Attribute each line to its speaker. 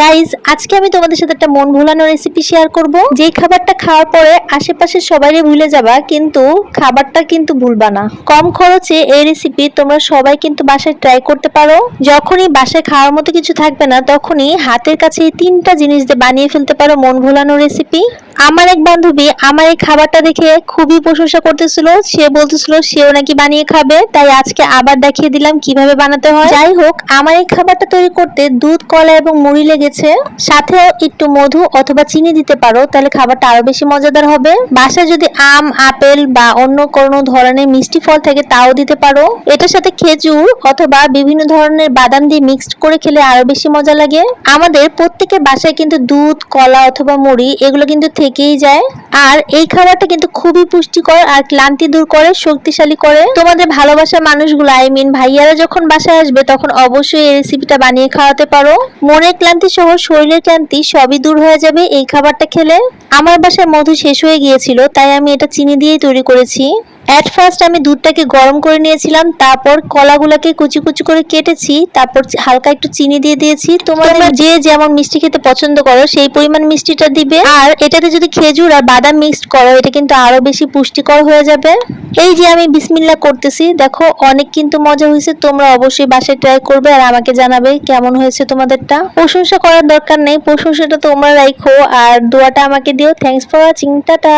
Speaker 1: Guys আজকে আমি তোমাদের সাথে একটা মন ভোলানো রেসিপি শেয়ার করব। যেই খাবারটা খাওয়ার পরে আশেপাশে সবাইরে ভুলে যাবা, কিন্তু খাবারটা কিন্তু ভুলবা না। কম খরচে এই রেসিপি তোমরা সবাই কিন্তু বাসায় ট্রাই করতে পারো। যখনই বাসায় খাওয়ার মতো কিছু থাকবে না, তখনই হাতের কাছে তিনটা জিনিস দিয়ে বানিয়ে ফেলতে পারো মন ভুলানো রেসিপি আমার এক বান্ধবী আমার এই খাবারটা দেখে খুবই প্রশংসা করতেছিল। সে বলতেছিল, সেও নাকি বানিয়ে খাবে। তাই আজকে আবার দেখিয়ে দিলাম কীভাবে বানাতে হয়। যাই হোক, আমার এই খাবারটা তৈরি করতে দুধ, কলা এবং মুড়ি লেগেছে। সাথেও একটু মধু অথবা চিনি দিতে পারো, তাহলে খাবারটা আরও বেশি মজাদার হবে। বাসায় যদি আম, আপেল বা অন্য কোনো ধরনের মিষ্টি ফল থাকে, তাও দিতে পারো। এটার সাথে খেজুর অথবা বিভিন্ন ধরনের বাদাম দিয়ে মিক্সড করে খেলে আরও বেশি মজা লাগে। আমাদের প্রত্যেকের বাসায় কিন্তু দুধ, কলা অথবা মুড়ি, এগুলো কিন্তু থেকেই যায় আর এই খাবারটা কিন্তু খুবই পুষ্টিকর আর ক্লান্তি দূর করে শক্তিশালী করে। তোমাদের ভালোবাসার মানুষগুলো আই মিন ভাইয়ারা যখন বাসায় আসবে তখন অবশ্যই এই রেসিপিটা বানিয়ে খাওয়াতে পারো। মনের ক্লান্তি সহ শরীরের ক্লান্তি সবই দূর হয়ে যাবে এই খাবারটা খেলে। আমার বাসায় মধু শেষ হয়ে গিয়েছিল তাই আমি এটা চিনি দিয়েই তৈরি করেছি। অ্যাট ফার্স্ট আমি দুধটাকে গরম করে নিয়েছিলাম তারপর কলাগুলোকে কুচি কুচি করে কেটেছি তারপর হালকা একটু চিনি দিয়ে দিয়েছি। তোমরা যে যেমন মিষ্টি খেতে পছন্দ করো সেই পরিমাণ মিষ্টিটা দিবে। আর এটাতে যদি খেজুর আর বাদাম মিক্সড করো, এটা কিন্তু আরও বেশি পুষ্টিকর হয়ে যাবে। এই যে আমি বিসমিল্লা করতেছি, দেখো অনেক কিন্তু মজা হয়েছে, তোমরা অবশ্যই বাসায় ট্রাই করবে আর আমাকে জানাবে কেমন হয়েছে তোমাদেরটা। প্রশংসা করার দরকার নেই, প্রশংসাটা তোমরা রাখো আর দোয়াটা আমাকে দিও। Thanks for watching tata!